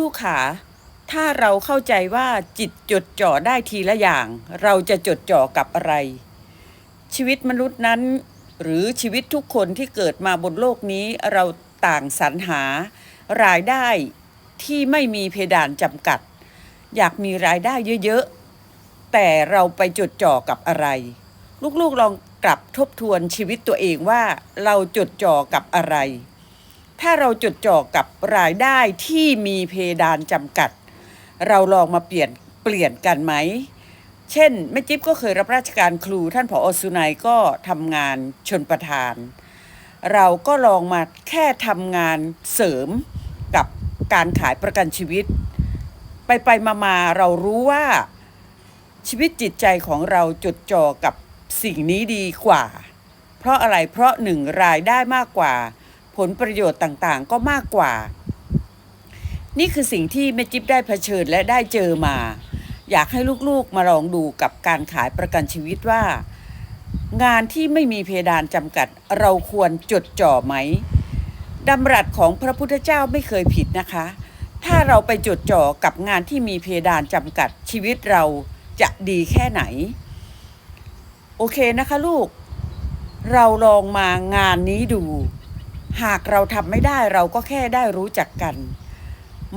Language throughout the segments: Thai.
ลูกขาถ้าเราเข้าใจว่าจิตจดจ่อได้ทีละอย่าง เราจะจดจ่อกับอะไร ชีวิตมนุษย์นั้น หรือชีวิตทุกคนที่เกิดมาบนโลกนี้เราต่างสรรหา รายได้ที่ไม่มีเพดานจำกัด อยากมีรายได้เยอะๆ แต่เราไปจดจ่อกับอะไร ลูกๆลองกลับทบทวนชีวิตตัวเองว่าเราจดจ่อกับอะไร ถ้าเราจดจ่อกับรายได้ที่มีเพดานจำกัด เราลองมาเปลี่ยนเปลี่ยนกันไหม เช่นแม่จิ๊บก็เคยรับราชการครู ท่านผอสุนัยก็ทำงานชนประทาน เราก็ลองมาแค่ทำงานเสริมกับการขายประกันชีวิต ไปไปมามาเรารู้ว่าชีวิตจิตใจของเราจดจ่อกับสิ่งนี้ดีกว่า เพราะอะไรเพราะหนึ่งรายได้มากกว่า ผลประโยชน์ต่างๆ ก็มากกว่า นี่คือสิ่งที่แม่จิ๊บได้เผชิญและได้เจอมา อยากให้ลูกๆมาลองดูกับการขายประกันชีวิตว่า งานที่ไม่มีเพดานจำกัดเราควรจดจ่อไหมดำรัสของพระพุทธเจ้าไม่เคยผิดนะคะ ถ้าเราไปจดจ่อกับงานที่มีเพดานจำกัดชีวิตเราจะดีแค่ไหน โอเคนะคะลูก เราลองมางานนี้ดู หากเราทำไม่ได้เราก็แค่ได้รู้จักกัน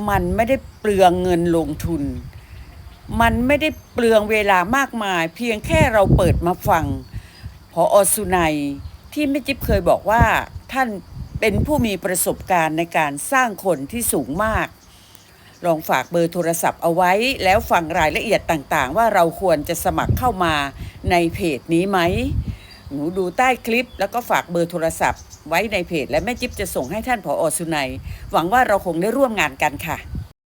มันไม่ได้เปลืองเงินลงทุน มันไม่ได้เปลืองเวลามากมาย เพียงแค่เราเปิดมาฟังพออสุนัยที่แม่จิ๊บเคยบอกว่าท่านเป็นผู้มีประสบการณ์ในการสร้างคนที่สูงมาก ลองฝากเบอร์โทรศัพท์เอาไว้ แล้วฟังรายละเอียดต่างๆ ว่าเราควรจะสมัครเข้ามาในเพจนี้ไหม หนูดูใต้คลิป แล้วก็ฝากเบอร์โทรศัพท์ ไว้ในเพจ และแม่จิ๊บจะส่งให้ท่านผออสุนัย หวังว่าเราคงได้ร่วมงานกันค่ะ